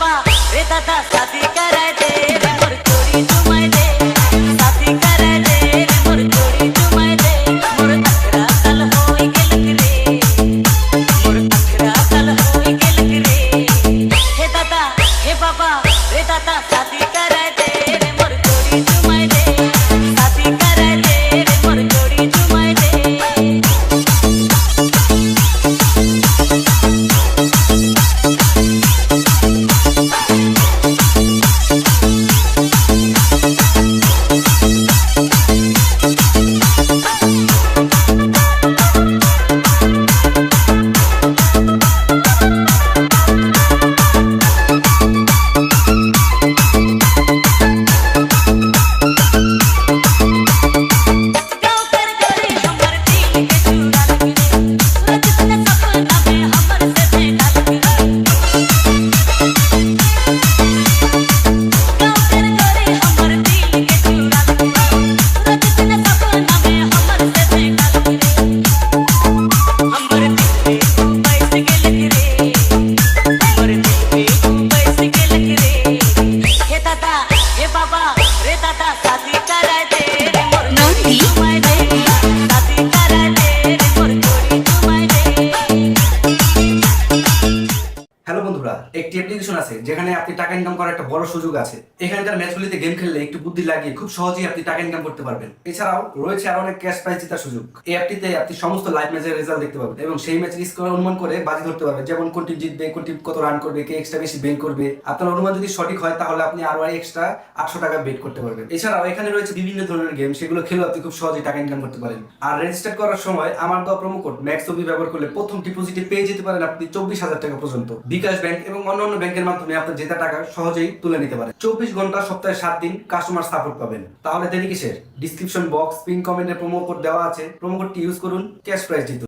बाबा। रे दादा शादी कराय papá. একটি অ্যাপ্লিকেশন আছে, যেখানে আপনি টাকা ইনকাম করার একটা বড় সুযোগ আছে। এখানকার ম্যাচগুলিতে গেম খেললে একটু বুদ্ধি লাগিয়ে খুব সহজেই আপনি টাকা ইনকাম করতে পারবেন। এছাড়াও রয়েছে আরও অনেক ক্যাশ প্রাইজ জেতার সুযোগ। এই অ্যাপটিতে আপনি সমস্ত লাইভ ম্যাচের রেজাল্ট দেখতে পাবেন এবং সেই ম্যাচের স্কোর অনুমান করে বাজি ধরতে পারবেন। যেমন কোন টিম জিতবে, কোন টিম কত রান করবে, কে এক্সট্রা বেশি করবে। আপনার অনুমান যদি সঠিক হয়, তাহলে আপনি আরও এক্সট্রা আটশো টাকা বেট করতে পারবেন। এছাড়াও এখানে রয়েছে বিভিন্ন ধরনের গেম সেগুলো খেলেও আপনি খুব সহজেই টাকা ইনকাম করতে পারেন। আর রেজিস্টার করার সময় আমার দেওয়া প্রোমো কোড ম্যাক্স ব্যবহার করলে প্রথম ডিপোজিটে পেয়ে যেতে পারেন আপনি চব্বিশ হাজার টাকা পর্যন্ত। বিকাশ ব্যাংক এবং অন্যান্য ব্যাংকের মাধ্যমে আপনার জেতা টাকা সহজেই তুলে নিতে পারেন। চব্বিশ ঘণ্টা, সপ্তাহে সাত দিন কাস্টমার সাপোর্ট পাবেন। তাহলে দেরি কিসের? ডিসক্রিপশন বক্স পিন কমেন্টে প্রোমো কোড দেওয়া আছে। প্রোমো কোডটি ইউজ করুন ক্যাশ প্রাইস জিতুন।